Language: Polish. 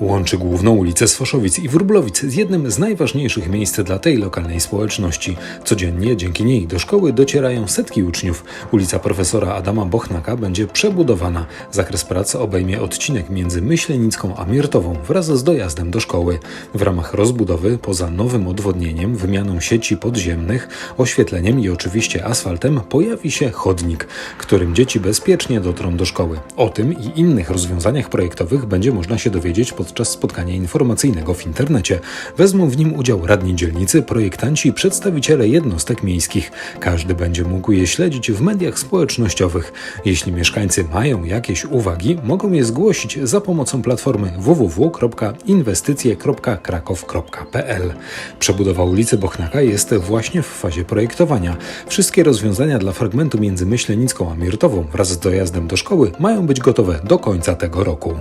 Łączy główną ulicę Sfoszowic i Wróblowic z jednym z najważniejszych miejsc dla tej lokalnej społeczności. Codziennie dzięki niej do szkoły docierają setki uczniów. Ulica profesora Adama Bochnaka będzie przebudowana. Zakres pracy obejmie odcinek między Myślenicką a Miertową wraz z dojazdem do szkoły. W ramach rozbudowy, poza nowym odwodnieniem, wymianą sieci podziemnych, oświetleniem i oczywiście asfaltem, pojawi się chodnik, którym dzieci bezpiecznie dotrą do szkoły. O tym i innych rozwiązaniach projektowych będzie można się dowiedzieć podczas spotkania informacyjnego w internecie. Wezmą w nim udział radni dzielnicy, projektanci i przedstawiciele jednostek miejskich. Każdy będzie mógł je śledzić w mediach społecznościowych. Jeśli mieszkańcy mają jakieś uwagi, mogą je zgłosić za pomocą platformy www.inwestycje.krakow.pl. Przebudowa ulicy Bochnaka jest właśnie w fazie projektowania. Wszystkie rozwiązania dla fragmentu między Myślenicką a Miertową wraz z dojazdem do szkoły mają być gotowe do końca tego roku.